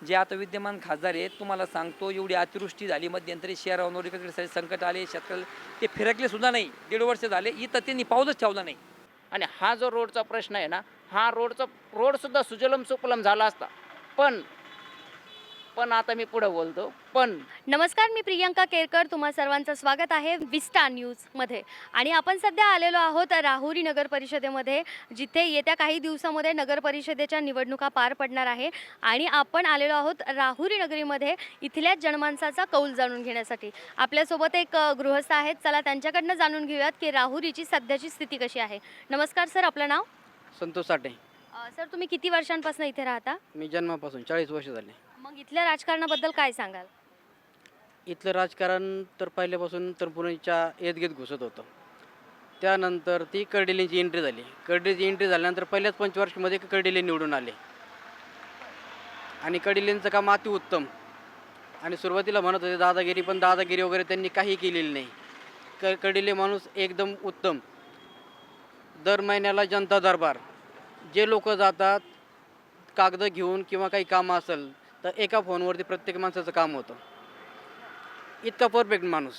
जे आता विद्यमान खासदार आहेत तुम्हाला सांगतो एवढी अतिवृष्टी झाली मध्यंतरी शहरावर इकडे संकट आले शेतकऱ्याला ते फिरकले सुद्धा नाही. दीड वर्ष झाले इथं त्यांनी पाऊलच ठेवला नाही. आणि हा जो रोडचा प्रश्न आहे ना हा रोडचा रोडसुद्धा सुजलम सुफलम झाला असता. पण पण आता मी पुढं बोलतो. पण नमस्कार मी प्रियंका केरकर. तुम्हा सर्वांचं स्वागत आहे विस्टा न्यूजमध्ये आणि आपण सध्या आलेलो आहोत राहुरी नगर परिषदेमध्ये जिथे येत्या काही दिवसामध्ये नगर परिषदेच्या निवडणुका पार पडणार आहे. आणि आपण आलेलो आहोत राहुरी नगरीमध्ये इथल्या जनमानसाचा कौल जाणून घेण्यासाठी. आपल्यासोबत एक गृहस्थ आहेत. चला त्यांच्याकडनं जाणून घेऊयात की राहुरीची सध्याची स्थिती कशी आहे. नमस्कार सर. आपलं नाव? संतोष साठे. अ, सर तुम्ही किती वर्षांपासून इथे राहता? मी जन्मापासून चाळीस वर्ष झाले. मग इथल्या राजकारणाबद्दल काय सांगाल? इथलं राजकारण तर पहिल्यापासून तरुणीच्या येत घेत घुसत होतं. त्यानंतर ती कर्डिलेंची एंट्री झाली. कर्डिलेची एंट्री झाल्यानंतर पहिल्याच पंचवार्षिकमध्ये कर्डिले निवडून आले. आणि कर्डिलेंचं काम अति उत्तम आणि सुरुवातीला म्हणत होते दादागिरी पण दादागिरी वगैरे त्यांनी काही केलेली नाही. क कर्डिले माणूस एकदम उत्तम. दर महिन्याला जनता दरबार. जे लोक जातात कागद घेऊन किंवा काही कामं असेल तर एका फोनवरती प्रत्येक माणसाचं काम होतं. इतका परफेक्ट माणूस.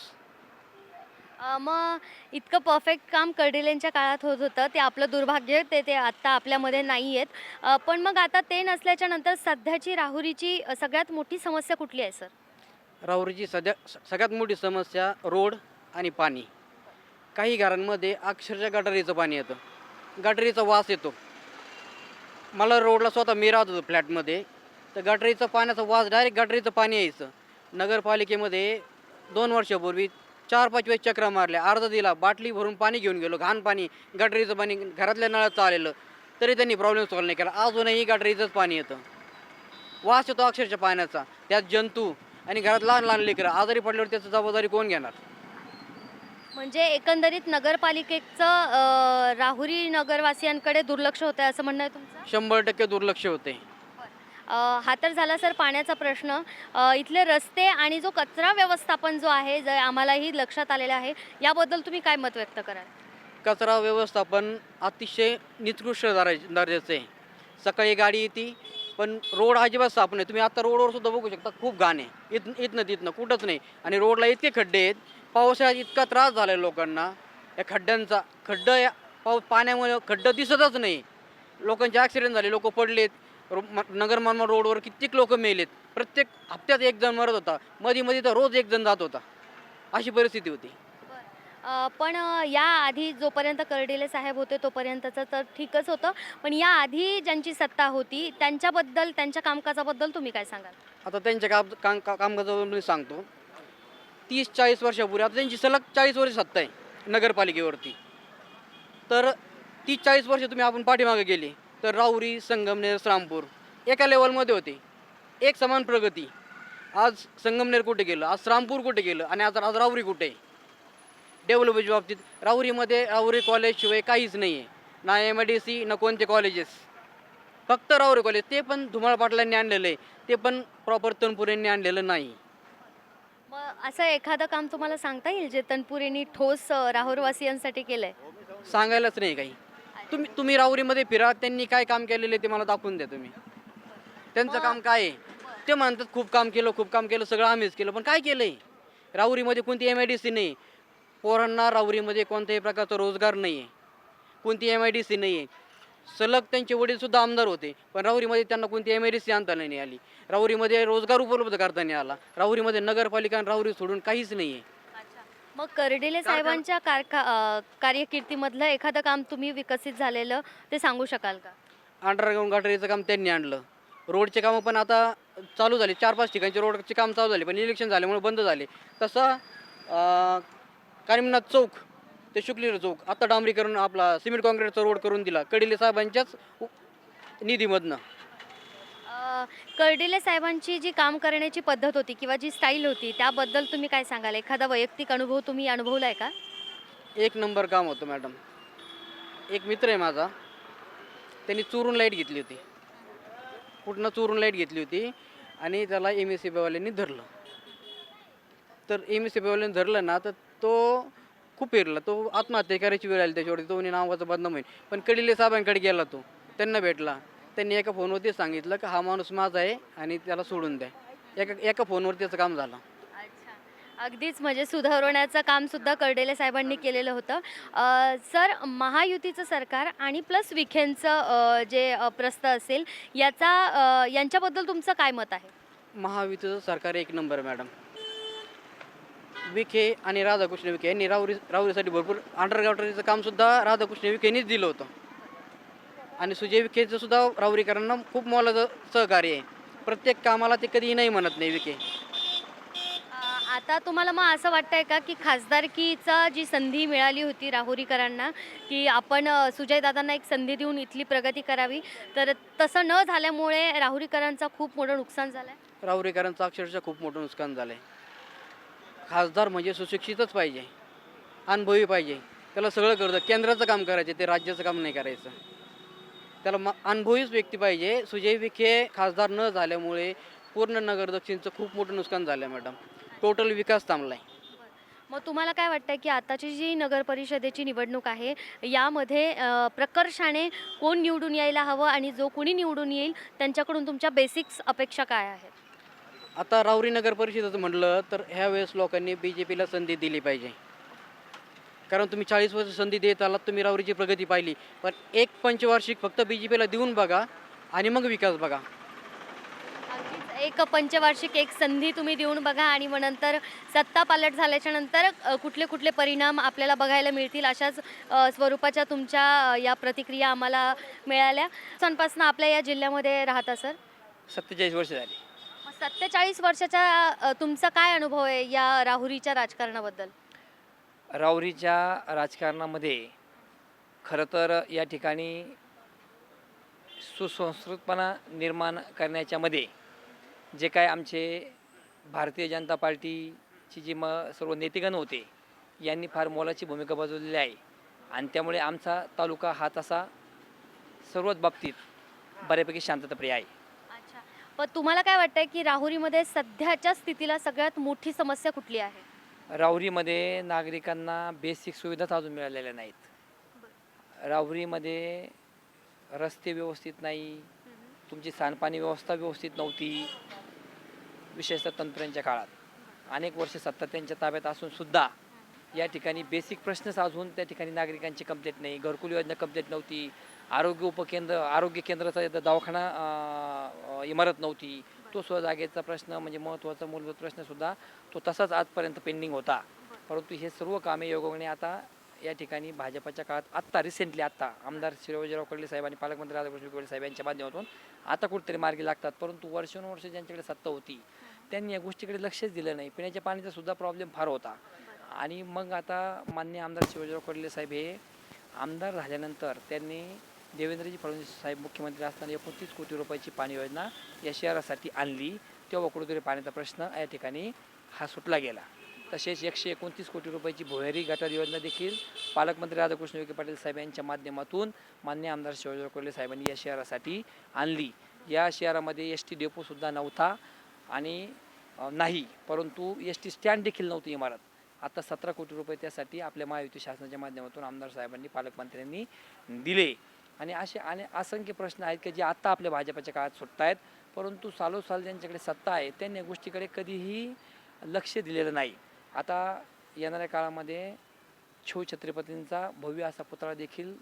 मग इतकं परफेक्ट काम कर्डिलेंच्या काळात होत होतं ते आपलं दुर्भाग्य ते ते आत्ता आपल्यामध्ये नाही आहेत. पण मग आता ते नसल्याच्या नंतर सध्याची राहुरीची सगळ्यात मोठी समस्या कुठली आहे सर? राहुरीची सध्या सगळ्यात मोठी समस्या रोड आणि पाणी. काही घरांमध्ये अक्षरशः गटारीचं पाणी येतं. गटारीचा वास येतो. मला रोडला स्वतः मी राहत होतो फ्लॅटमध्ये. तर गटरीचं पाण्याचा वास डायरेक्ट गटरीचं पाणी यायचं. नगरपालिकेमध्ये दोन वर्षापूर्वी चार पाच वेळेस चक्रा मारल्या. अर्धा दिला बाटली भरून पाणी घेऊन गेलो घाण पाणी गटरीचं पाणी घरातल्या नळाचं आलेलं तरी त्यांनी प्रॉब्लेम सॉल्व नाही केला. अजूनही गटरीचंच पाणी येतं. वास येतो अक्षरशः पाण्याचा. त्यात जंतू आणि घरात लहान लहान लेकरं. आजारी पडल्यावर त्याची जबाबदारी कोण घेणार? म्हणजे एकंदरीत नगरपालिकेचं राहुरी नगरवासियांकडे दुर्लक्ष होतं आहे असं म्हणणं आहे तुमचं? शंभर टक्के दुर्लक्ष होते. अ, हा तर झाला सर पाण्याचा प्रश्न. अ, इथले रस्ते आणि जो कचरा व्यवस्थापन जो आहे जे आम्हालाही लक्षात आलेलं आहे याबद्दल तुम्ही काय मत व्यक्त कराल? कचरा व्यवस्थापन अतिशय निकृष्ट दरा दर्जाचं आहे. सकाळी गाडी येते पण रोड अजिबात साफ नाही. तुम्ही आता रोडवर सुद्धा बघू शकता खूप घाण आहे. इथं इथनं तिथनं कुठंच नाही. आणि रोडला इतके खड्डे आहेत पावसाळ्यात इतका त्रास झाला आहे लोकांना. या खड्ड्यांचा खड्डं या पाऊस पाण्यामुळे खड्डं दिसतच नाही. लोकांचे ॲक्सिडेंट झाले लोक पडलेत. रो म- नगर मनमाड रोडवर कित्येक लोक मेलेत. प्रत्येक हप्त्यात एक जण मरत होता. मध्ये मध्ये तर रोज एक जण जात होता. अशी परिस्थिती होती. पण अ, याआधी जोपर्यंत कर्डिले साहेब होते तोपर्यंतचं तर ठीकच होतं. पण याआधी ज्यांची सत्ता होती त्यांच्याबद्दल त्यांच्या कामकाजाबद्दल तुम्ही काय सांगाल? आता त्यांच्या काम काम का- कामकाजावरून मी सांगतो. तीस चाळीस वर्षापूर्वी. आता त्यांची सलग चाळीस वर्ष सत्ता आहे नगरपालिकेवरती. तर तीस चाळीस वर्ष तुम्ही आपण पाठीमागे गेले तर राऊरी संगमनेर श्रामपूर एका लेवलमध्ये होते. एक समान प्रगती. आज संगमनेर कुठे गेलं? आज श्रामपूर कुठे गेलं? आणि आज आज राऊरी कुठे? आहे डेव्हलपच्या बाबतीत राऊरीमध्ये राहुरी कॉलेजशिवाय काहीच नाही आहे ना एम आय डी सी ना कोणते कॉलेजेस फक्त राऊरी कॉलेज ते पण धुमाळ पाटलांनी आणलेलं आहे. ते पण प्रॉपर तनपुरेंनी आणलेलं नाही. मग असं एखादं काम तुम्हाला सांगता येईल जे तनपुरेंनी ठोस अ, राहुरवासियांसाठी केलंय? सांगायलाच नाही काही. तुम्ही तुम्ही राहुरीमध्ये फिरा त्यांनी काय काम केलेलं आहे ते मला दाखवून द्या तुम्ही. त्यांचं काम काय आहे? ते म्हणतात खूप काम केलं खूप काम केलं सगळं आम्हीच केलं पण काय केलं आहे राहुरीमध्ये कोणती एम आय डी सी नाही. पोरांना राहुरीमध्ये कोणत्याही प्रकारचा रोजगार नाही आहे कोणती एम आय डी सी नाही आहे सलग त्यांचे वडीलसुद्धा आमदार होते. पण राहुरीमध्ये त्यांना कोणती एम डी सी आणता नाही आली. राहुरीमध्ये रोजगार उपलब्ध करता नाही आला. राहुरीमध्ये नगरपालिका आणि राहुरी सोडून काहीच नाही आहे मग कर्डिले साहेबांच्या कारका अ, कारकिर्दीमधलं एखादं काम तुम्ही विकसित झालेलं ते सांगू शकाल का? अंडरग्राऊंड गटारीचं काम त्यांनी आणलं. रोडचे कामं पण आता चालू झाले. चार पाच ठिकाणचे रोडचे काम चालू झाले. पण इलेक्शन झाल्यामुळे बंद झाले. तसं करीमनाथ चौक ते शुक्लीर चौक. आता डांबरीकरण आपला सिमेंट काँक्रीटचा रोड करून दिला. कडिले साहेबांच्याच निधीमधनं. अ, कर्डिले साहेबांची जी काम करण्याची पद्धत होती किंवा जी स्टाईल होती त्याबद्दल तुम्ही काय सांगाल? एखादा वैयक्तिक अनुभव तुम्ही अनुभवलाय का? एक नंबर काम होतं मॅडम. एक मित्र आहे माझा. त्यांनी चोरून लाइट घेतली होती. कुठनं चोरून लाइट घेतली होती आणि त्याला एम एस सी बीवाल्यांनी धरलं. तर एम एस सी बीवाल्यांनी धरलं ना तर तो खूप फिरला तो आत्महत्या करायची वेळ आली त्याच्यावरती. तो नावाचा बदनाम होईल. पण कडिले साहेबांकडे गेला तो. त्यांना भेटला. त्यांनी एका फोनवरती सांगितलं की हा माणूस माझा आहे आणि त्याला सोडून द्या. एका एका फोनवर त्याचं काम झालं. अच्छा. अगदीच म्हणजे सुधारवण्याचं काम सुद्धा कर्डेले साहेबांनी केलेलं होतं. अ, सर महायुतीचं सरकार आणि प्लस विखेंचं अ, जे अ, प्रस्थ असेल याचा अ, यांच्याबद्दल तुमचं काय मत आहे? महायुतीचं सरकार एक नंबर मॅडम. विखे आणि राधाकृष्ण विखे यांनी राहुरी राहुरीसाठी भरपूर अंडर गटरीचं कामसुद्धा राधाकृष्ण विखेनीच दिलं होतं. आणि सुजय विखेचं सुद्धा राहुरीकरांना खूप मोलाचं सहकार्य आहे. प्रत्येक कामाला ते कधीही नाही म्हणत नाही विखे. अ, आता तुम्हाला मग असं वाटतंय का की खासदारकीचा जी संधी मिळाली होती राहुरीकरांना की आपण अ, सुजयदादांना एक संधी देऊन इथली प्रगती करावी तर तसं न झाल्यामुळे राहुरीकरांचा खूप मोठं नुकसान झालं आहे राहुरीकरांचं अक्षरशः खूप मोठं नुकसान झालं आहे खासदार म्हणजे सुशिक्षितच पाहिजे अनुभवी पाहिजे. त्याला सगळं करतं केंद्राचं काम करायचं ते राज्याचं काम नाही करायचं. त्याला म अनुभवीच व्यक्ती पाहिजे. सुजय विखे खासदार न झाल्यामुळे पूर्ण नगर दक्षिणचं खूप मोठं नुकसान झालं आहे मॅडम. टोटल विकास थांबला आहे मग तुम्हाला काय वाटतं की आताची जी नगर परिषदेची निवडणूक आहे यामध्ये प्रकर्षाने कोण निवडून यायला हवं आणि जो कोणी निवडून येईल त्यांच्याकडून तुमच्या बेसिक्स अपेक्षा काय आहेत? आता राहुरी नगर परिषदेचं म्हटलं तर ह्या वेळेस लोकांनी बी जे पीला संधी दिली पाहिजे. कारण तुम्ही चाळीस वर्ष संधी देत आलात तुम्ही राहुरीची प्रगती पाहिली. पण एक पंचवार्षिक फक्त बी जे पीला देऊन बघा आणि मग विकास बघा. अगदीच. एक पंचवार्षिक एक संधी तुम्ही देऊन बघा आणि मग नंतर सत्ता पालट झाल्याच्यानंतर अ, कुठले कुठले परिणाम आपल्याला बघायला मिळतील अशाच अ, स्वरूपाच्या तुमच्या अ, या प्रतिक्रिया आम्हाला मिळाल्या. सणपासून आपल्या या जिल्ह्यामध्ये राहता सर? सत्तेचाळीस वर्ष झाली. सत्तेचाळीस वर्षाचा तुमचा काय अनुभव आहे या राहुरीच्या राजकारणाबद्दल? राहुरीच्या राजकारणामध्ये खरं तर या ठिकाणी सुसंस्कृतपणा निर्माण करण्याच्यामध्ये जे काय आमचे भारतीय जनता पार्टीची जी म सर्व नेतेगण होते यांनी फार मोलाची भूमिका बजावलेली आहे. आणि त्यामुळे आमचा तालुका हा तसा सर्वच बाबतीत बऱ्यापैकी शांतताप्रिय आहे. पण तुम्हाला काय वाटतंय की राहुरीमध्ये सध्याच्या स्थितीला सगळ्यात मोठी समस्या कुठली आहे? राहुरीमध्ये नागरिकांना बेसिक सुविधाच अजून मिळालेल्या नाहीत. राहुरीमध्ये रस्ते व्यवस्थित नाही तुमची सांडपाणी व्यवस्था व्यवस्थित नव्हती विशेषतः तंत्रांच्या काळात. अनेक वर्ष सत्ता त्यांच्या ताब्यात असून सुद्धा या ठिकाणी बेसिक प्रश्नच अजून त्या ठिकाणी नागरिकांची कंप्लेंट नाही. घरकुल योजना कंप्लेंट नव्हती. आरोग्य उपकेंद्र आरोग्य केंद्राचा इथं दवाखाना इमारत नव्हती. तो सुद्धा जागेचा प्रश्न म्हणजे महत्त्वाचा मूलभूत प्रश्नसुद्धा तो तसाच आजपर्यंत पेंडिंग होता. परंतु हे सर्व कामे योगाने आता या ठिकाणी भाजपच्या काळात आत्ता रिसेंटली आत्ता आमदार शिरोजीराव कडले साहेब आणि पालकमंत्री राधाकृष्ण कोळी साहेब यांच्या माध्यमातून आता कुठेतरी मार्गी लागतात. परंतु वर्षानुवर्ष ज्यांच्याकडे सत्ता होती त्यांनी या गोष्टीकडे लक्षच दिलं नाही. पिण्याच्या पाण्याचा सुद्धा प्रॉब्लेम फार होता. आणि मग आता मान्य आमदार शिवाजीराव कडले साहेब हे आमदार झाल्यानंतर त्यांनी देवेंद्रजी फडणवीस साहेब मुख्यमंत्री असताना एकोणतीस कोटी रुपयाची पाणी योजना या शहरासाठी आणली. तेव्हा कुठेतरी पाण्याचा प्रश्न या ठिकाणी हा सुटला गेला. तसेच एकशे एकोणतीस कोटी रुपयाची भुयारी गटार योजना देखील पालकमंत्री राधाकृष्ण विखे पाटील साहेब यांच्या माध्यमातून मान्य आमदार शिवाजीराव कोल्हे साहेबांनी या शहरासाठी आणली. या शहरामध्ये एस टी डेपोसुद्धा नव्हता आणि नाही परंतु एस टी स्टँड देखील नव्हती इमारत. आता सतरा कोटी रुपये त्यासाठी आपल्या महायुती शासनाच्या माध्यमातून आमदार साहेबांनी पालकमंत्र्यांनी दिले. आणि असे आणि असंख्य प्रश्न आहेत की जे आत्ता आपल्या भाजपाच्या काळात सुटत आहेत परंतु सालोसाल ज्यांच्याकडे सत्ता आहे त्यांनी या गोष्टीकडे कधीही लक्ष दिलेलं नाही. आता येणाऱ्या काळामध्ये छो छत्रपतींचा भव्य असा पुतळा देखील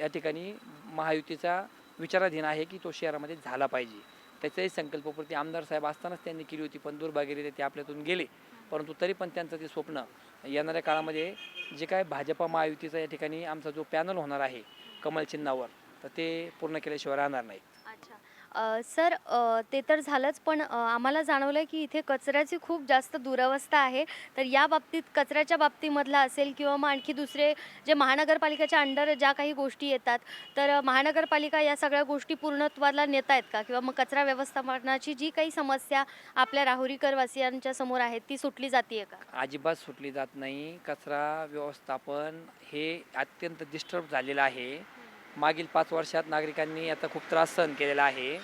या ठिकाणी महायुतीचा विचाराधीन आहे की तो शहरामध्ये झाला पाहिजे. त्याच्याही संकल्पपूर्ती आमदार साहेब असतानाच त्यांनी केली होती पण दुर्भाग्यरीत्या ते आपल्यातून गेले. परंतु तरी पण त्यांचं ते स्वप्न येणाऱ्या काळामध्ये जे काय भाजपा महायुतीचा या ठिकाणी आमचा जो पॅनल होणार आहे कमल चिन्हावर तर ते पूर्ण केल्याशिवाय राहणार नाही अच्छा. अ, सर अ, ते तर झालंच पण अ, आम्हाला जाणवलं की इथे कचऱ्याची खूप जास्त दुरवस्था आहे. तर या बाबतीत कचऱ्याच्या बाबतीमधला असेल किंवा मग आणखी दुसरे जे महानगरपालिकेच्या अंडर ज्या काही गोष्टी येतात तर अ, महानगरपालिका या सगळ्या गोष्टी पूर्णत्वाला नेत आहेत का? किंवा मग कचरा व्यवस्थापनाची जी काही समस्या आपल्या राहुरीकरवासियांच्या समोर आहे ती सुटली जाते का? अजिबात सुटली जात नाही. कचरा व्यवस्थापन हे अत्यंत डिस्टर्ब झालेलं आहे. मागील पाच वर्षात नागरिकांनी आता खूप त्रास सहन केलेला आहे.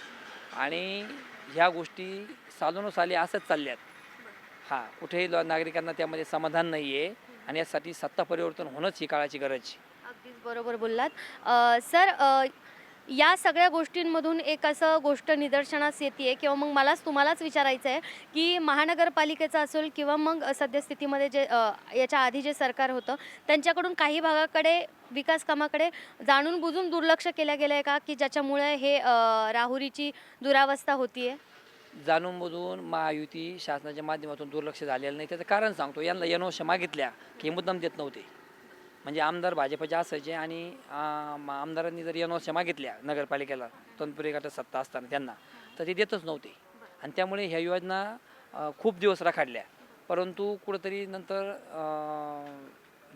आणि ह्या गोष्टी सालोनुसाली असंच चालल्यात. हां कुठेही नागरिकांना त्यामध्ये समाधान नाही आहे आणि यासाठी सत्ता परिवर्तन होणंच ही काळाची गरज अगदीच बरोबर बोललात. सर या सगळ्या गोष्टींमधून एक असं गोष्ट निदर्शनास येते किंवा मग मलाच तुम्हालाच विचारायचं आहे की महानगरपालिकेचं असेल किंवा मग सद्यस्थितीमध्ये जे याच्या आधी जे सरकार होतं त्यांच्याकडून काही भागाकडे विकास कामाकडे जाणून बुजून दुर्लक्ष केल्या गेलं आहे का? की ज्याच्यामुळे हे राहुरीची दुरावस्था होतीये? जाणून बुजून महायुती शासनाच्या माध्यमातून दुर्लक्ष झालेलं नाही. त्याचं कारण सांगतो. यांना यनोशा मागितल्या की मुद्दाम देत नव्हते. म्हणजे आमदार भाजपचे असायचे आणि आमदारांनी जर यनोशा मागितल्या नगरपालिकेला तनपुरी गटात सत्ता असताना त्यांना तर ते देतच नव्हते. आणि त्यामुळे ह्या योजना खूप दिवस रखाडल्या. परंतु कुठंतरी नंतर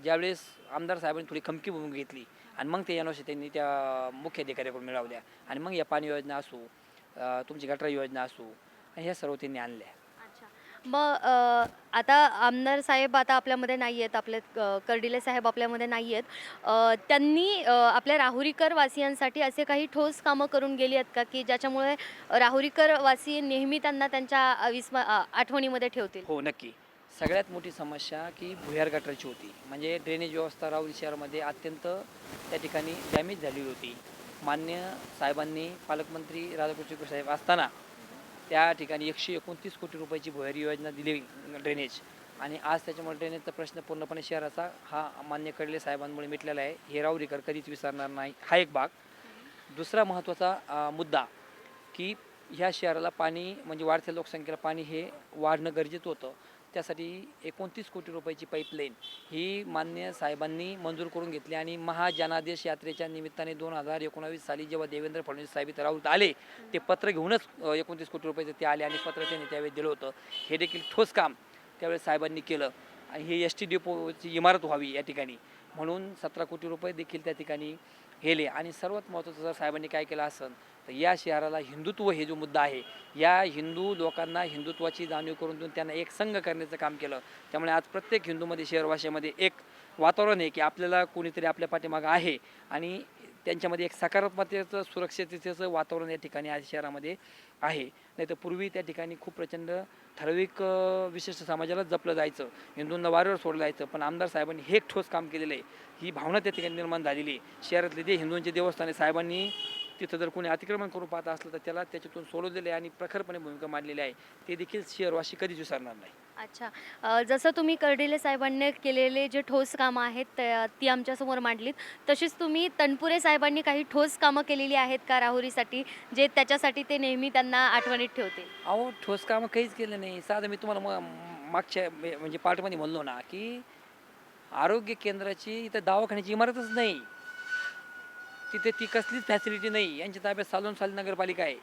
ज्यावेळेस आमदार साहेबांनी थोडी खमकी भूमिका घेतली आणि मग ते यनोशा त्यांनी त्या मुख्य अधिकाऱ्याकडून मिळवल्या. आणि मग या पाणी योजना असू तुमची गटर योजना असो ह्या सर्व त्यांनी आणल्या. मग अ, आता आमदार साहेब आता आपल्यामध्ये नाही आहेत आपले अ, कर्डिले साहेब आपल्यामध्ये नाही आहेत. अ, त्यांनी अ, आपल्या राहुरीकर वासियांसाठी असे काही ठोस कामं करून गेली आहेत का? की ज्याच्यामुळे राहुरीकर वासी नेहमी त्यांना त्यांच्या अ, विस्म अ, आठवणीमध्ये ठेवतील. हो नक्की. सगळ्यात मोठी समस्या की भुयार गटाराची होती. म्हणजे ड्रेनेज व्यवस्था राहुरी शहरामध्ये अत्यंत त्या ठिकाणी डॅमेज झालेली होती. मान्य साहेबांनी पालकमंत्री राधाकृष्ण साहेब असताना त्या ठिकाणी एकशे एकोणतीस कोटी रुपयाची भुयारी योजना दिली ड्रेनेज आणि आज त्याच्यामुळे ड्रेनेजचा प्रश्न पूर्णपणे शहराचा हा मान्य कडले साहेबांमुळे मिटलेला आहे. हे राऊरीकर कधीच विसरणार नाही. हा एक भाग. दुसरा महत्त्वाचा मुद्दा की ह्या शहराला पाणी म्हणजे वाढत्या लोकसंख्येला पाणी हे वाढणं गरजेचं होतं. त्यासाठी एकोणतीस कोटी रुपयाची पाईपलाईन ही मान्य साहेबांनी मंजूर करून घेतली आणि महाजनादेश यात्रेच्या निमित्ताने दोन हजार एकोणावीस साली जेव्हा देवेंद्र फडणवीस साहेब इथं राहुल आले ते पत्र घेऊनच एकोणतीस कोटी रुपयाचं ते आले आणि पत्र त्यांनी त्यावेळी दिलं होतं. हे देखील ठोस काम त्यावेळेस साहेबांनी केलं. आणि हे एस टी डेपोची इमारत व्हावी या ठिकाणी. म्हणून सतरा कोटी रुपये देखील त्या ठिकाणी हेले. आणि सर्वात महत्त्वाचं जर साहेबांनी काय केलं असेल तर या शहराला हिंदुत्व हे जो मुद्दा आहे या हिंदू लोकांना हिंदुत्वाची जाणीव करून देऊन त्यांना एक संघ करण्याचं काम केलं. त्यामुळे आज प्रत्येक हिंदूमध्ये शहरवाशामध्ये एक वातावरण आहे की आपल्याला कोणीतरी आपल्या पाठीमागं आहे. आणि त्यांच्यामध्ये एक सकारात्मकतेचं सुरक्षिततेचं वातावरण या ठिकाणी आज शहरामध्ये आहे. नाही तर पूर्वी त्या ठिकाणी खूप प्रचंड ठराविक विशिष्ट समाजाला जपलं जायचं. हिंदूंना वारेवर सोडलं जायचं. पण आमदार साहेबांनी हे एक ठोस काम केलेलं आहे. ही भावना त्या ठिकाणी निर्माण झालेली आहे. शहरातले जे हिंदूंचे देवस्थान आहे साहेबांनी तिथं जर कोणी अतिक्रमण करून पाहत असलं तर त्याला त्याच्यातून सोडवलेलं आणि प्रखरपणे भूमिका मांडलेली आहे. ते देखील शहरवासी कधीच विसरणार नाही. अच्छा. अ, जसं तुम्ही कर्डिले साहेबांनी केलेले जे ठोस कामं आहेत त्या- ती आमच्यासमोर मांडलीत तशीच तुम्ही तनपुरे साहेबांनी काही ठोस कामं केलेली आहेत का राहुरीसाठी जे त्याच्यासाठी ते नेहमी त्यांना आठवणीत ठेवतील? अहो ठोस कामं काहीच केलं नाही. साधं मी तुम्हाला म मागच्या म्हणजे पार्टमध्ये म्हणलो ना की आरोग्य केंद्राची इथं दवाखान्याची इमारतच नाही. तिथे ती कसलीच फॅसिलिटी नाही. यांच्या ताब्यात सालोन साली नगरपालिका आहे.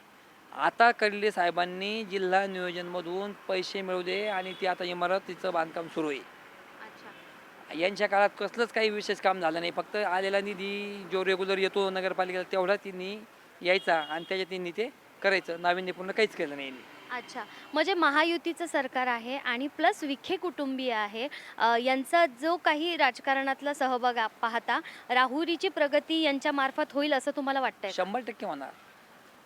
आता कडले साहेबांनी जिल्हा नियोजनमधून पैसे मिळू दे आणि ती आता इमारत तिचं बांधकाम सुरू आहे. अच्छा. यांच्या काळात कसलंच काही विशेष काम झालं नाही. फक्त आलेला निधी जो रेग्युलर येतो नगरपालिकेला तेवढा त्यांनी यायचा आणि त्याच्यात त्यांनी ते करायचं. नाविन्यपूर्ण काहीच केलं नाही. अच्छा. म्हणजे महायुतीचं सरकार आहे आणि प्लस विखे कुटुंबीय आहे. अ, यांचा जो काही राजकारणातला सहभाग पाहता राहुरीची प्रगती यांच्या मार्फत होईल असं तुम्हाला वाटतंय का? शंभर टक्के होणार.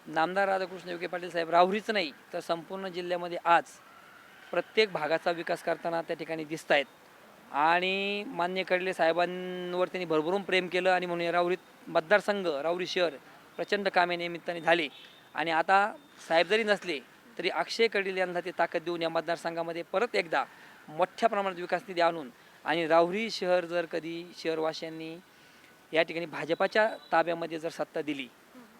नामदार राधाकृष्ण विखे पाटील साहेब राहुरीच नाही तर संपूर्ण जिल्ह्यामध्ये आज प्रत्येक भागाचा विकास करताना त्या ठिकाणी दिसत आहेत आणि मान्य कडले साहेबांवर त्यांनी भरभरून प्रेम केलं आणि म्हणून या राहुरीत मतदारसंघ राहुरी शहर प्रचंड कामे निमित्ताने झाले. आणि आता साहेब जरी नसले तरी अक्षय कडील यांना ते ताकद देऊन या मतदारसंघामध्ये परत एकदा मोठ्या प्रमाणात विकास निधी आणून आणि राहुरी शहर जर कधी शहरवासियांनी या ठिकाणी भाजपाच्या ताब्यामध्ये जर सत्ता दिली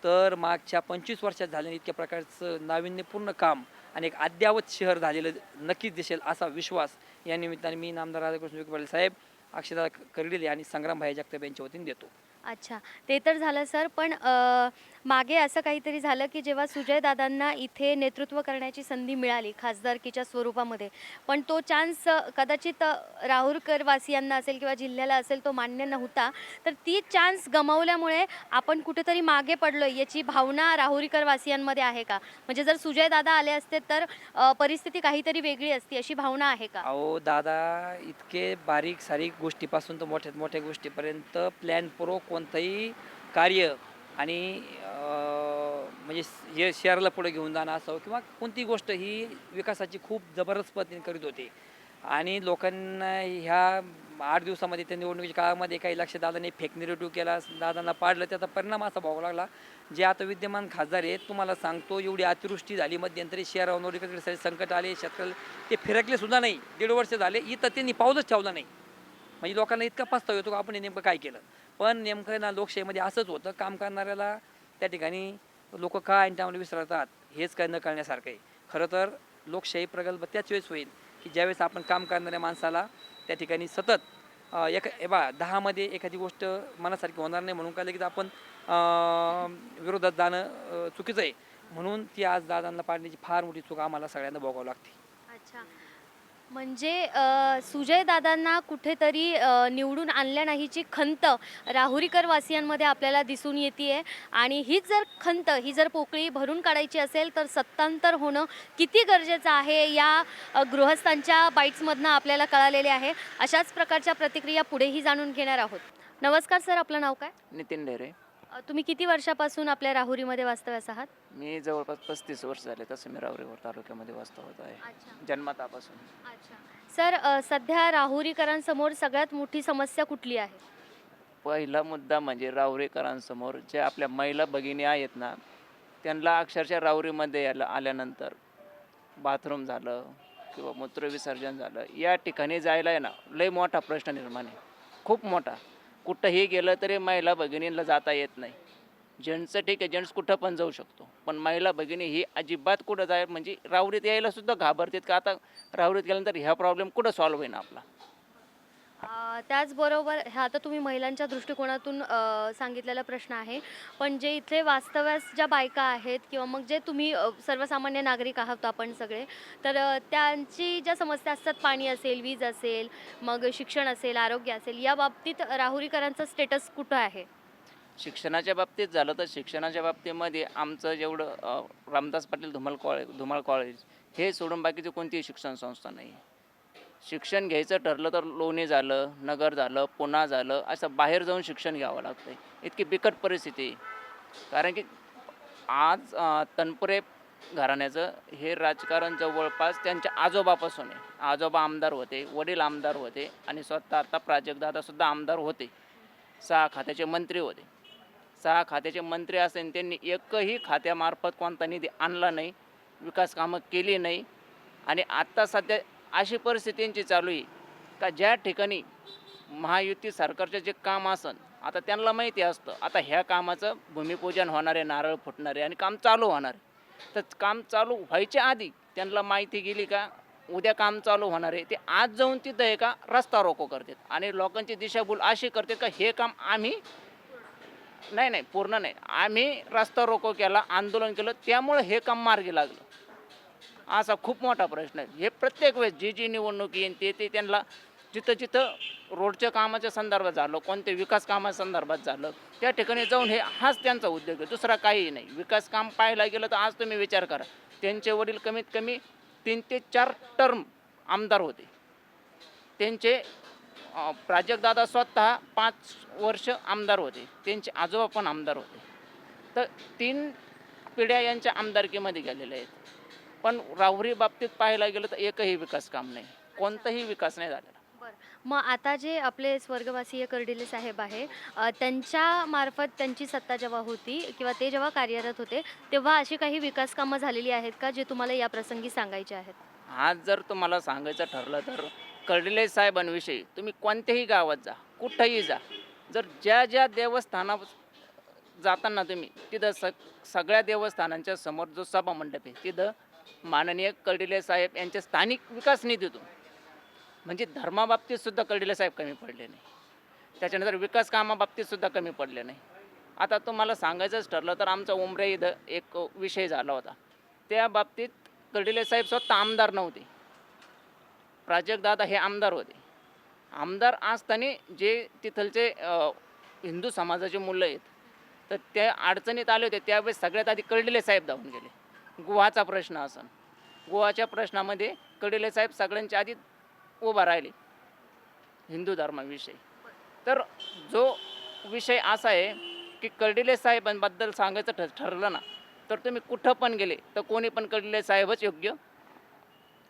तर मागच्या पंचवीस वर्षात झालेलं इतक्या प्रकारचं नाविन्यपूर्ण काम आणि एक अद्यावत शहर झालेलं नक्कीच दिसेल असा विश्वास या निमित्ताने मी नामदार राधाकृष्ण विखे पाटील साहेब अक्षदा कर्डिले आणि संग्रामभाई जगताप यांच्या वतीने देतो. अच्छा. ते तर झालं सर. पण अ, मागे असं काहीतरी झालं की जेव्हा सुजयदादांना इथे नेतृत्व करण्याची संधी मिळाली खासदारकीच्या स्वरूपामध्ये पण तो चान्स कदाचित अ, राहुरकर वासियांना असेल किंवा जिल्ह्याला असेल तो मान्य नव्हता तर ती चान्स गमावल्यामुळे आपण कुठेतरी मागे पडलो याची भावना राहुरीकर वासियांमध्ये आहे का? म्हणजे जर सुजयदादा आले असते तर अ, परिस्थिती काहीतरी वेगळी असती अशी भावना आहे का? अहो दादा इतके बारीक सारीक गोष्टीपासून तर मोठ्यात मोठ्या गोष्टीपर्यंत प्लॅन पूर्व कोणतंही कार्य आणि म्हणजे हे शहराला पुढे घेऊन जाणं असो किंवा कोणती गोष्ट ही विकासाची खूप जबरदस्त पद्धतीने करीत होते. आणि लोकांना ह्या आठ दिवसामध्ये त्या निवडणुकीच्या काळामध्ये काही लक्ष दादांनी फेक निरेटिव्ह केला दादांना पाडलं त्याचा परिणाम असा भोगावा लागला जे आता विद्यमान खासदार आहेत तुम्हाला सांगतो एवढी अतिवृष्टी झाली मध्यंतरी शहरावर संकट आले शेतकऱ्याला ते फिरकले सुद्धा नाही. दीड वर्ष झाले इथं त्यांनी पाऊलच ठेवला नाही. म्हणजे लोकांना इतका पस्ताव येतो का आपण हे नेमकं काय केलं? पण नेमकं ना लोकशाहीमध्ये असंच होतं काम करणाऱ्याला त्या ठिकाणी लोक काय आणि त्यामुळे विसरतात हेच काय न कळण्यासारखं आहे. खरं तर लोकशाही प्रगल्भ त्याच वेळेस होईल की ज्यावेळेस आपण काम करणाऱ्या माणसाला त्या ठिकाणी सतत एक ए बा दहामध्ये एखादी गोष्ट मनासारखी होणार नाही म्हणून काय लगेच आपण विरोधात जाणं चुकीचं आहे. म्हणून ती आज दादांना पाडण्याची फार मोठी चूक आम्हाला सगळ्यांना भोगावं लागते. अच्छा. म्हणजे सुजयदादांना सुजय दादांना कुठेतरी निवडून आणल्या नाहीची खंत राहुरीकर वासियांमध्ये आपल्याला दिसून येते आणि हीच जर खंत ही जर पोकळी भरून काढायची असेल तर सत्तांतर होणं किती गरजेचं आहे या गृहस्थांच्या बाईट्समधनं आपल्याला कळालेले आहे. अशाच प्रकारच्या प्रतिक्रिया पुढेही जाणून घेणार आहोत. नमस्कार सर. आपलं नाव काय? नितीन ढेरे अ, तुम्ही किती वर्षापासून आपल्या राहुरीमध्ये वास्तव्यास आहात? मी जवळपास पस्तीस वर्ष झाले तसं मी रावरीवर तालुक्यामध्ये वास्तव होत आहे जन्मतापासून. अच्छा. सर अ, सध्या राहुरीकरांसमोर सगळ्यात मोठी समस्या कुठली आहे? पहिला मुद्दा म्हणजे रावरीकरांसमोर जे आपल्या महिला भगिनी आहेत ना त्यांना अक्षरशः रावरीमध्ये यायला आल्यानंतर बाथरूम झालं किंवा मूत्रविसर्जन झालं या ठिकाणी जायला आहे ना लय मोठा प्रश्न निर्माण आहे. खूप मोठा. कुठंही गेलं तरी महिला भगिनींना जाता येत नाही. जेंट्सचं ठीक आहे जेंट्स कुठं पण जाऊ शकतो. पण महिला भगिनी ही अजिबात कुठं जाय म्हणजे रावरीत यायला सुद्धा घाबरतात का? आता रावरीत गेल्यानंतर ह्या प्रॉब्लेम कुठं सॉल्व्ह होईना आपला? अ, त्याचबरोबर हा आता तुम्ही महिलांच्या दृष्टिकोनातून अ, सांगितलेला प्रश्न आहे. पण जे इथे वास्तव्यास ज्या बायका आहेत किंवा मग जे तुम्ही अ, सर्वसामान्य नागरिक आहात आपण सगळे तर अ, त्यांची ज्या समस्या असतात पाणी असेल वीज असेल मग शिक्षण असेल आरोग्य असेल या बाबतीत राहुरीकरांचा स्टेटस कुठं आहे? शिक्षणाच्या बाबतीत झालं तर शिक्षणाच्या बाबतीमध्ये आमचं जेवढं अ, रामदास पाटील धुमाल कॉलेज धुमाळ कॉलेज हे सोडून बाकीची कोणतीही शिक्षण संस्था नाही. शिक्षण घ्यायचं ठरलं तर लोणी झालं नगर झालं पुणा झालं असं बाहेर जाऊन शिक्षण घ्यावं लागतं आहे इतकी बिकट परिस्थिती. आहे. कारण की आज तनपुरे घराण्याचं हे राजकारण जवळपास त्यांच्या आजोबापासून आहे. आजोबा आमदार होते वडील आमदार होते आणि स्वतः आता प्राजक्तदादासुद्धा आमदार होते. सहा खात्याचे मंत्री होते. सहा खात्याचे मंत्री असेल त्यांनी एकही खात्यामार्फत कोणता निधी आणला नाही विकास कामं केली नाही. आणि आत्ता सध्या अशी परिस्थितींची चालू आहे. का ज्या ठिकाणी महायुती सरकारचं जे काम असन आता त्यांना माहिती असतं आता ह्या कामाचं भूमिपूजन होणार आहे नारळ फुटणार आहे आणि काम चालू होणार आहे. तर काम चालू व्हायच्या आधी त्यांना माहिती गेली का उद्या काम चालू होणार आहे ते आज जाऊन तिथं आहे का रस्ता रोको करतात. आणि लोकांची दिशाभूल अशी करतात का हे काम आम्ही नाही नाही पूर्ण नाही आम्ही रस्ता रोको केला आंदोलन केलं त्यामुळं हे काम मार्गी लागलं. असा खूप मोठा प्रश्न आहे. हे प्रत्येक वेळेस जी जी निवडणूक येईन ते ते त्यांना जिथं जिथं रोडच्या कामाच्या संदर्भात झालं कोणत्या विकास कामाच्या संदर्भात झालं त्या ठिकाणी जाऊन हे हाच त्यांचा उद्योग आहे. दुसरा काहीही नाही. विकास काम पाहायला गेलं तर आज तुम्ही विचार करा. त्यांचे वडील कमीत कमी तीन ते चार टर्म आमदार होते. त्यांचे प्राजक्तदादा स्वतः पाच वर्ष आमदार होते. त्यांचे आजोबा पण आमदार होते. तर तीन पिढ्या यांच्या आमदारकीमध्ये गेलेल्या आहेत. पण राहुरी बाबतीत पाहायला गेलं तर एकही विकास काम नाही. कोणताही विकास नाही झालेला. मग आता जे आपले स्वर्गवासीय कर्डिले साहेब आहे त्यांच्या मार्फत त्यांची सत्ता जेव्हा होती किंवा ते जेव्हा कार्यरत होते तेव्हा अशी काही विकास कामं झालेली आहेत का जे तुम्हाला या प्रसंगी सांगायचे आहेत? आज जर तुम्हाला सांगायचं ठरलं तर कर्डिले साहेबांविषयी तुम्ही कोणत्याही गावात जा कुठंही जा जर ज्या ज्या देवस्थाना जाताना तुम्ही तिथं स सगळ्या देवस्थानांच्या समोर जो सभा मंडप आहे तिथं माननीय कर्डिले साहेब यांच्या स्थानिक विकास निधीतून. म्हणजे धर्माबाबतीत सुद्धा कर्डिले साहेब कमी पडले नाही. त्याच्यानंतर विकास कामाबाबतीत सुद्धा कमी पडले नाही. आता तुम्हाला सांगायचंच ठरलं तर आमचा उमरे इथं एक विषय झाला होता. त्या बाबतीत कर्डिले साहेब स्वतः आमदार नव्हते. प्राजक्तदादा हे आमदार होते. आमदार असताना जे तिथलचे हिंदू समाजाचे मुलं आहेत तर त्या अडचणीत आले होते. त्यावेळेस सगळ्यात आधी कर्डिले साहेब धावून गेले. गुहाचा प्रश्न असन. गुहाच्या प्रश्नामध्ये कर्डिले साहेब सगळ्यांच्या आधी उभा राहिले. हिंदू धर्माविषयी. तर जो विषय असा आहे की कर्डिले साहेबांबद्दल सांगायचं ठ ठरलं ना तर तुम्ही कुठं पण गेले तर कोणी पण कर्डिले साहेबच योग्य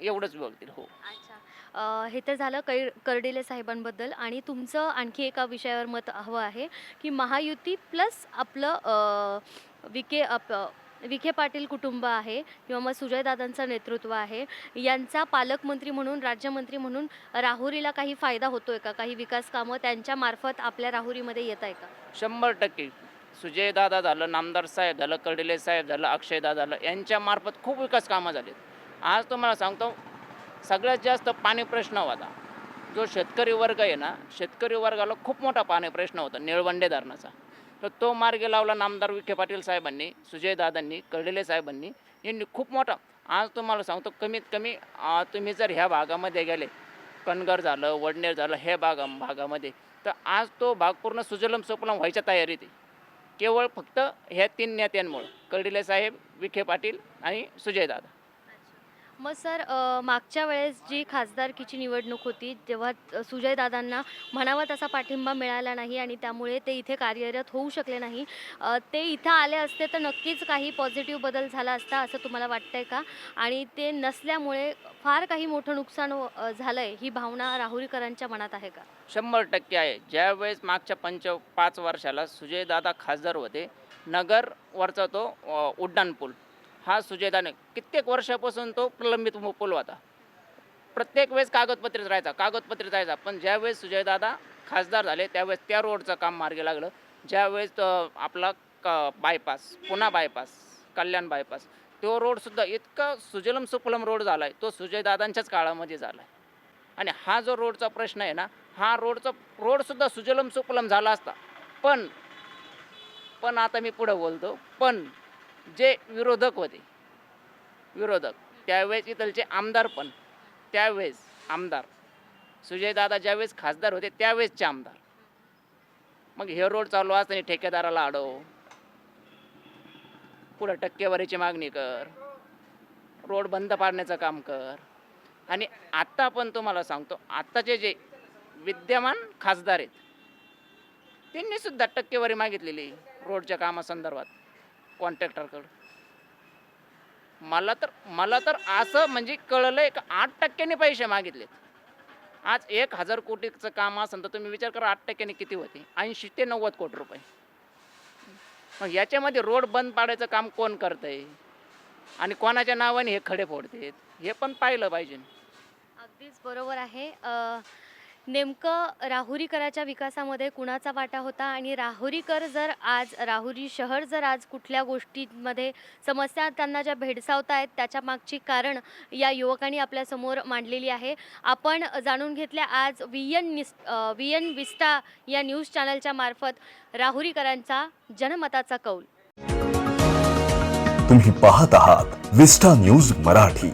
एवढंच बोलतील हो. अच्छा. हे तर झालं कै कर्डिले साहेबांबद्दल आणि तुमचं आणखी एका विषयावर मत हवं आहे की महायुती प्लस आपलं विके आप विखे पाटील कुटुंब आहे किंवा मग सुजयदादांचं नेतृत्व आहे. यांचा पालकमंत्री म्हणून राज्यमंत्री म्हणून राहुरीला काही फायदा होतोय का? काही विकास कामं त्यांच्या मार्फत आपल्या राहुरीमध्ये येत आहे का? शंभर टक्के. सुजयदादा झालं नामदार साहेब झालं कर्डिले साहेब झालं अक्षयदा झालं यांच्या मार्फत खूप विकास कामं झालीत. आज तुम्हाला सांगतो सगळ्यात जास्त पाणी प्रश्न होता. जो शेतकरी वर्ग आहे ना शेतकरी वर्गाला खूप मोठा पाणी प्रश्न होता निळवंडे धरणाचा तर तो मार्ग लावला नामदार विखे पाटील साहेबांनी सुजयदादांनी कर्डिले साहेबांनी. यांनी खूप मोठा आज तुम्हाला सांगतो कमीत कमी तुम्ही जर ह्या भागामध्ये गेले कणगर झालं वडनेर झालं हे भागा भागामध्ये तर आज तो भाग पूर्ण सुजलम सुपलम व्हायच्या तयारीत आहे. केवळ फक्त ह्या तीन नेत्यांमुळं कर्डिले साहेब विखे पाटील आणि सुजयदादा मग सर अ, मागच्या वेळेस जी खासदारकीची निवडणूक होती तेव्हा अ, सुजयदादांना म्हणावा तसा पाठिंबा मिळाला नाही आणि त्यामुळे ते इथे कार्यरत होऊ शकले नाही. अ, ते इथं आले असते तर नक्कीच काही पॉझिटिव्ह बदल झाला असता असं तुम्हाला वाटतंय का? आणि ते नसल्यामुळे फार काही मोठं नुकसान हो- अ, झालंय ही भावना राहुरीकरांच्या मनात आहे का? शंभर टक्के आहे. ज्यावेळेस मागच्या पंच पाच वर्षाला सुजयदादा खासदार होते नगरवरचा तो अ, हा सुजयदाने कित्येक वर्षापासून तो प्रलंबित हो- मु- पूल होता. प्रत्येक वेळेस कागदपत्रेच राहायचा कागदपत्रे राहायचा. पण ज्यावेळेस सुजयदादा खासदार झाले त्यावेळेस त्या रोडचं काम मार्गी लागलं. ज्यावेळेस आपला क बायपास पुन्हा बायपास कल्याण बायपास तो रोडसुद्धा इतका सुजलम सुफलम रोड झाला आहे तो सुजयदादांच्याच काळामध्ये झाला आहे आणि हा जो रोडचा प्रश्न आहे ना हा रोडचा रोडसुद्धा सुजलम सुफलम झाला असता. पण पण आता मी पुढं बोलतो. पण जे विरोधक होते. विरोधक. त्यावेळेस इथलचे आमदार पण. त्यावेळेस आमदार. सुजयदादा ज्यावेळेस खासदार होते त्यावेळेसचे आमदार. मग हे रोड चालू असताना ठेकेदाराला अडव पुढं टक्केवारीची मागणी कर. रोड बंद पाडण्याचं काम कर. आणि आत्ता पण तुम्हाला सांगतो आत्ताचे जे विद्यमान खासदार आहेत त्यांनी सुद्धा टक्केवारी मागितलेली रोडच्या कामासंदर्भात. कॉन्ट्रॅक्टरकडं मला तर मला तर असं म्हणजे कळलं आहे का आठ टक्क्यांनी पैसे मागितलेत. आज एक हजार कोटीचं काम असेल तर तुम्ही विचार करा आठ टक्क्यांनी किती होते? ऐंशी ते नव्वद कोटी रुपये. मग याच्यामध्ये रोड बंद पाडायचं काम कोण करतंय? आणि कोणाच्या नावाने हे खडे फोडतेत? हे पण पाहिलं पाहिजे. अगदीच बरोबर आहे. नेमकं राहुरीकराच्या विकासामध्ये कुणाचा वाटा होता? आणि राहुरीकर जर आज राहुरी शहर जर आज कुठल्या गोष्टींमध्ये समस्या त्यांना ज्या भेडसावत आहेत त्याच्या मागची कारण या युवकांनी आपल्यासमोर मांडलेली आहे. आपण जाणून घेतल्या आज व्ही एन निस व्ही एन विस्टा या न्यूज चॅनलच्या मार्फत राहुरीकरांचा जनमताचा कौल. तुम्ही पाहत आहात विस्टा न्यूज मराठी.